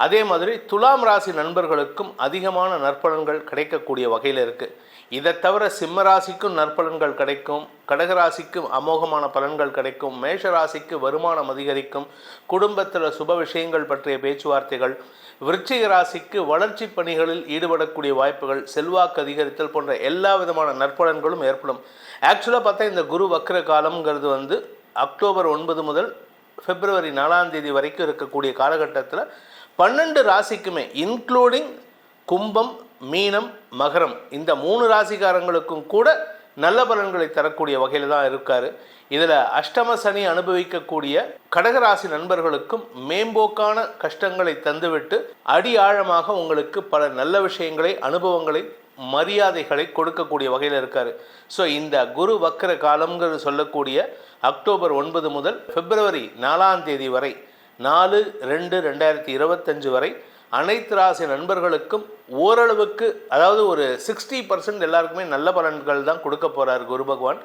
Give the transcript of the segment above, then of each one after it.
அதே மாதிரி துலாம் ராசி நண்பர்களுக்கும் அதிகமான நற்பலன்கள் கிடைக்கக்கூடிய வகையில் இருக்குது இதை தவிர சிம்ம ராசிக்கும் நற்பலன்கள் கிடைக்கும் கடகராசிக்கும் அமோகமான பலன்கள் கிடைக்கும் மேஷ ராசிக்கு வருமானம் அதிகரிக்கும் குடும்பத்தில் சுப விஷயங்கள் பற்றிய பேச்சுவார்த்தைகள் விருச்சிக ராசிக்கு வளர்ச்சி பணிகளில் ஈடுபடக்கூடிய வாய்ப்புகள் செல்வாக்கு அதிகரித்தல் போன்ற எல்லா விதமான நற்பலன்களும் ஏற்படும். ஆக்சுவலாக பார்த்தா இந்த குரு வக்ர காலம்ங்கிறது வந்து அக்டோபர் ஒன்பது முதல் பிப்ரவரி நாலாம் தேதி வரைக்கும் இருக்கக்கூடிய காலகட்டத்தில் பன்னெண்டு ராசிக்குமே இன்க்ளூடிங் கும்பம் மீனம் மகரம் இந்த மூணு ராசிக்காரங்களுக்கும் கூட நல்ல பலன்களை தரக்கூடிய வகையில் தான் இருக்கார். இதில் அஷ்டம சனி அனுபவிக்கக்கூடிய கடகராசி நண்பர்களுக்கும் மேம்போக்கான கஷ்டங்களை தந்துவிட்டு அடி ஆழமாக உங்களுக்கு பல நல்ல விஷயங்களை அனுபவங்களை மரியாதைகளை கொடுக்கக்கூடிய வகையில் இருக்கார். ஸோ இந்த குரு வக்கர காலம்ங்கிறது சொல்லக்கூடிய அக்டோபர் ஒன்பது முதல் பிப்ரவரி நாலாம் தேதி வரை நாலு ரெண்டு ரெண்டாயிரத்தி இருபத்தஞ்சு வரை அனைத்து ராசி நண்பர்களுக்கும் ஓரளவுக்கு அதாவது ஒரு சிக்ஸ்டி பர்சன்ட் எல்லாருக்குமே நல்ல பலன்கள் தான் கொடுக்க போகிறார் குரு பகவான்.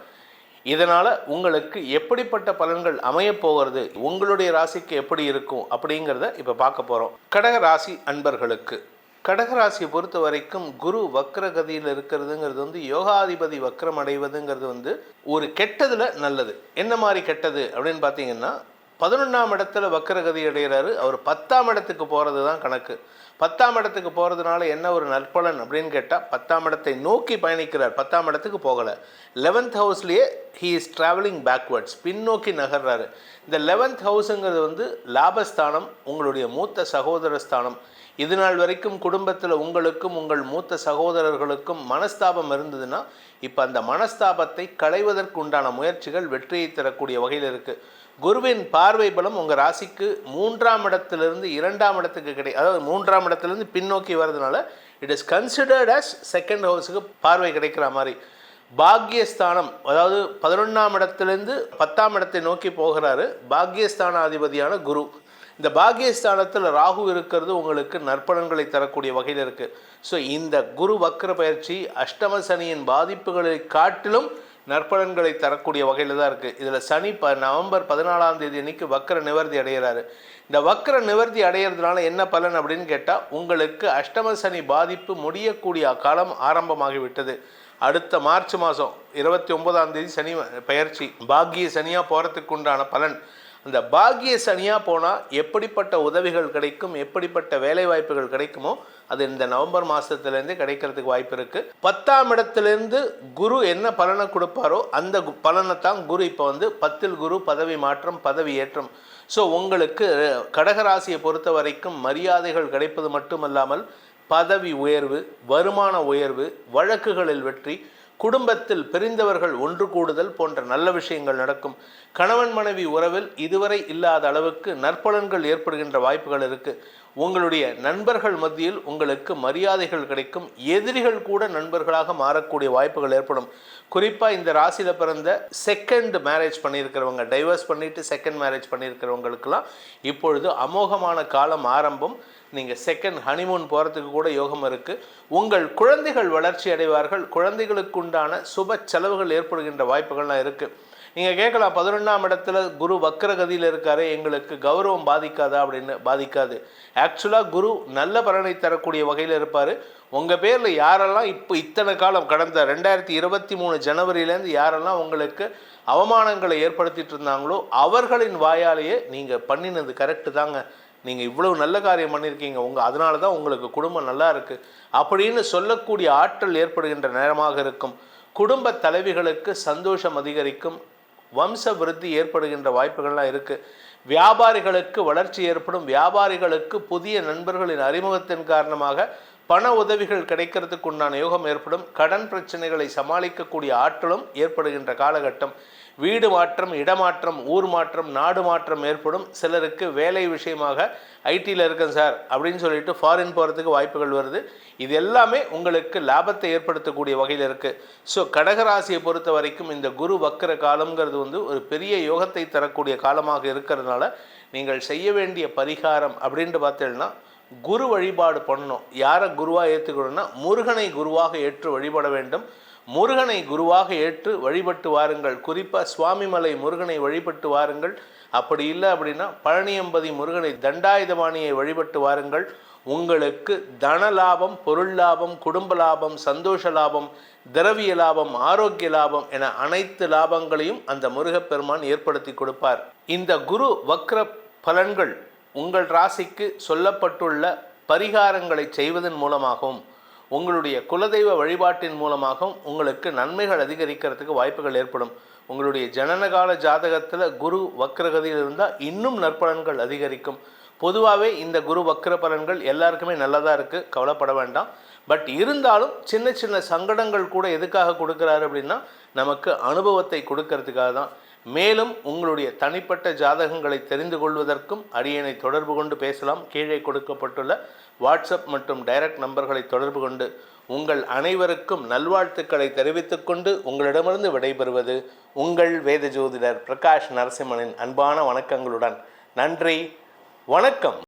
இதனால் உங்களுக்கு எப்படிப்பட்ட பலன்கள் அமையப் போகிறது உங்களுடைய ராசிக்கு எப்படி இருக்கும் அப்படிங்கிறத இப்போ பார்க்க போகிறோம் கடக ராசி அன்பர்களுக்கு கடகராசியை பொறுத்த வரைக்கும் குரு வக்ரகதியில் இருக்கிறதுங்கிறது வந்து யோகாதிபதி வக்ரம் அடைவதுங்கிறது வந்து ஒரு கெட்டதில் நல்லது. என்ன மாதிரி கெட்டது அப்படின்னு பார்த்தீங்கன்னா பதினொன்றாம் இடத்துல வக்கரகதி அடைகிறாரு. அவர் பத்தாம் இடத்துக்கு போகிறது தான் கணக்கு. பத்தாம் இடத்துக்கு போகிறதுனால என்ன ஒரு நற்பலன் அப்படின்னு கேட்டால் பத்தாம் இடத்தை நோக்கி பயணிக்கிறார். பத்தாம் இடத்துக்கு போகலை. லெவன்த் ஹவுஸ்லேயே ஹீ இஸ் ட்ராவலிங் பேக்வேர்ட்ஸ் பின்னோக்கி நகர்றாரு. இந்த லெவன்த் ஹவுஸுங்கிறது வந்து லாபஸ்தானம் உங்களுடைய மூத்த சகோதர ஸ்தானம் இது நாள் வரைக்கும் குடும்பத்தில் உங்களுக்கும் உங்கள் மூத்த சகோதரர்களுக்கும் மனஸ்தாபம் இருந்ததுன்னா இப்போ அந்த மனஸ்தாபத்தை களைவதற்கு உண்டான முயற்சிகள் வெற்றியை தரக்கூடிய வகையில் இருக்குது குருவின் பார்வை பலம் உங்கள் ராசிக்கு மூன்றாம் இடத்திலிருந்து இரண்டாம் இடத்துக்கு கிடை அதாவது மூன்றாம் இடத்துலேருந்து பின்னோக்கி வர்றதுனால it is considered as second ஹவுஸுக்கு பார்வை கிடைக்கிற மாதிரி. பாக்யஸ்தானம் அதாவது பதினொன்றாம் இடத்துலேருந்து பத்தாம் இடத்தை நோக்கி போகிறாரு பாக்யஸ்தானாதிபதியான குரு. இந்த பாக்யஸ்தானத்தில் ராகு இருக்கிறது உங்களுக்கு நற்பலன்களை தரக்கூடிய வகையில் இருக்குது ஸோ இந்த குரு வக்ர பயிற்சி அஷ்டம சனியின் பாதிப்புகளை காட்டிலும் நற்பலன்களை தரக்கூடிய வகையில் தான் இருக்குது இதில் சனி ப நவம்பர் பதினாலாம் தேதி அன்னைக்கு வக்கர நிவர்த்தி அடைகிறாரு இந்த வக்கர நிவர்த்தி அடையிறதுனால என்ன பலன் அப்படின்னு கேட்டால் உங்களுக்கு அஷ்டம சனி பாதிப்பு முடியக்கூடிய காலம் ஆரம்பமாகிவிட்டது. அடுத்த மார்ச் மாதம் இருபத்தி ஒன்பதாம் தேதி சனி பயிற்சி. பாக்கிய சனியாக போகிறதுக்கு உண்டான பலன். அந்த பாக்கிய சனியாக போனால் எப்படிப்பட்ட உதவிகள் கிடைக்கும் எப்படிப்பட்ட வேலை வாய்ப்புகள் கிடைக்குமோ அது இந்த நவம்பர் மாதத்துலேருந்து கிடைக்கிறதுக்கு வாய்ப்பு இருக்குது பத்தாம் இடத்துலேருந்து குரு என்ன பலனை கொடுப்பாரோ அந்த கு- பலனை தான் குரு இப்போ வந்து பத்தில் குரு பதவி மாற்றம் பதவி ஏற்றம். ஸோ உங்களுக்கு கடகராசியை பொறுத்த வரைக்கும் மரியாதைகள் கிடைப்பது மட்டுமல்லாமல் பதவி உயர்வு வருமான உயர்வு வழக்குகளில் வெற்றி குடும்பத்தில் பிரிந்தவர்கள் ஒன்று கூடுதல் போன்ற நல்ல விஷயங்கள் நடக்கும். கணவன் மனைவி உறவில் இதுவரை இல்லாத அளவுக்கு நற்பலன்கள் ஏற்படுகின்ற வாய்ப்புகள் இருக்கு. உங்களுடைய நண்பர்கள் மத்தியில் உங்களுக்கு மரியாதைகள் கிடைக்கும். எதிரிகள் கூட நண்பர்களாக மாறக்கூடிய வாய்ப்புகள் ஏற்படும். குறிப்பாக இந்த ராசியில் பிறந்த செகண்ட் மேரேஜ் பண்ணியிருக்கிறவங்க டைவர்ஸ் பண்ணிட்டு செகண்ட் மேரேஜ் பண்ணியிருக்கிறவங்களுக்கெல்லாம் இப்பொழுது அமோகமான காலம் ஆரம்பம். நீங்கள் செகண்ட் ஹனிமூன் போகிறதுக்கு கூட யோகம் இருக்குது உங்கள் குழந்தைகள் வளர்ச்சி அடைவார்கள். குழந்தைகளுக்கு உண்டான சுப செலவுகள் ஏற்படுகின்ற வாய்ப்புகள்லாம் இருக்குது நீங்கள் கேட்கலாம் பதினொன்றாம் இடத்துல குரு வக்கரகதியில் இருக்காரு எங்களுக்கு கௌரவம் பாதிக்காதா அப்படின்னு பாதிக்காது. ஆக்சுவலாக குரு நல்ல பலனை தரக்கூடிய வகையில் இருப்பார். உங்கள் பேரில் யாரெல்லாம் இப்போ இத்தனை காலம் கடந்த ரெண்டாயிரத்தி இருபத்தி மூணு ஜனவரியிலேருந்து யாரெல்லாம் உங்களுக்கு அவமானங்களை ஏற்படுத்திட்டு இருந்தாங்களோ அவர்களின் வாயாலேயே நீங்கள் பண்ணினது கரெக்டு தாங்க. நீங்கள் இவ்வளவு நல்ல காரியம் பண்ணியிருக்கீங்க. உங்கள் அதனால தான் உங்களுக்கு குடும்பம் நல்லா இருக்குது அப்படின்னு சொல்லக்கூடிய ஆற்றல் ஏற்படுகின்ற நேரமாக இருக்கும். குடும்ப தலைவிகளுக்கு சந்தோஷம் அதிகரிக்கும். வம்ச விருத்தி ஏற்படுகின்ற வாய்ப்புகள்லாம் இருக்குது வியாபாரிகளுக்கு வளர்ச்சி ஏற்படும். வியாபாரிகளுக்கு புதிய நண்பர்களின் அறிமுகத்தின் காரணமாக பண உதவிகள் கிடைக்கிறதுக்கு உண்டான யோகம் ஏற்படும். கடன் பிரச்சனைகளை சமாளிக்கக்கூடிய ஆற்றலும் ஏற்படுகின்ற காலகட்டம். வீடு மாற்றம் இடமாற்றம் ஊர் மாற்றம் நாடு மாற்றம் ஏற்படும். சிலருக்கு வேலை விஷயமாக ஐடியில் இருக்கேன் சார் அப்படின்னு சொல்லிட்டு ஃபாரின் போகிறதுக்கு வாய்ப்புகள் வருது. இது எல்லாமே உங்களுக்கு லாபத்தை ஏற்படுத்தக்கூடிய வகையில் இருக்குது ஸோ கடகராசியை பொறுத்த வரைக்கும் இந்த குரு வக்கர காலம்ங்கிறது வந்து ஒரு பெரிய யோகத்தை தரக்கூடிய காலமாக இருக்கிறதுனால நீங்கள் செய்ய வேண்டிய பரிகாரம் அப்படின்ட்டு பார்த்தீங்கன்னா குரு வழிபாடு பண்ணணும். யாரை குருவாக ஏற்றுக்கணும்னா முருகனை குருவாக ஏற்று வழிபட வேண்டும். முருகனை குருவாக ஏற்று வழிபட்டு வாருங்கள். குறிப்பாக சுவாமிமலை முருகனை வழிபட்டு வாருங்கள். அப்படி இல்லை அப்படின்னா பழனியம்பதி முருகனை தண்டாயுதபாணியை வழிபட்டு வாருங்கள். உங்களுக்கு தன லாபம் பொருள் லாபம் குடும்ப லாபம் சந்தோஷ லாபம் திரவிய லாபம் ஆரோக்கிய லாபம் என அனைத்து லாபங்களையும் அந்த முருகப்பெருமான் ஏற்படுத்தி கொடுப்பார். இந்த குரு வக்ர பலன்கள் உங்கள் ராசிக்கு சொல்லப்பட்டுள்ள பரிகாரங்களை செய்வதன் மூலமாகவும் உங்களுடைய குலதெய்வ வழிபாட்டின் மூலமாகவும் உங்களுக்கு நன்மைகள் அதிகரிக்கிறதுக்கு வாய்ப்புகள் ஏற்படும். உங்களுடைய ஜனனகால ஜாதகத்தில் குரு வக்ரகதியில் இருந்தால் இன்னும் நற்பலன்கள் அதிகரிக்கும். பொதுவாகவே இந்த குரு வக்ர பலன்கள் எல்லாருக்குமே நல்லதாக இருக்குது கவலைப்பட வேண்டாம். பட் இருந்தாலும் சின்ன சின்ன சங்கடங்கள் கூட எதுக்காக கொடுக்குறாரு அப்படின்னா நமக்கு அனுபவத்தை கொடுக்கறதுக்காக தான் மேலும் உங்களுடைய தனிப்பட்ட ஜாதகங்களை தெரிந்து கொள்வதற்கும் அரியணை தொடர்பு கொண்டு பேசலாம். கீழே கொடுக்கப்பட்டுள்ள வாட்ஸ்அப் மற்றும் டைரக்ட் நம்பர்களை தொடர்பு கொண்டு உங்கள் அனைவருக்கும் நல்வாழ்த்துக்களை தெரிவித்துக்கொண்டு உங்களிடமிருந்து விடைபெறுவது உங்கள் வேத ஜோதிடர் பிரகாஷ் நரசிம்மனின் அன்பான வணக்கங்களுடன். நன்றி. வணக்கம்.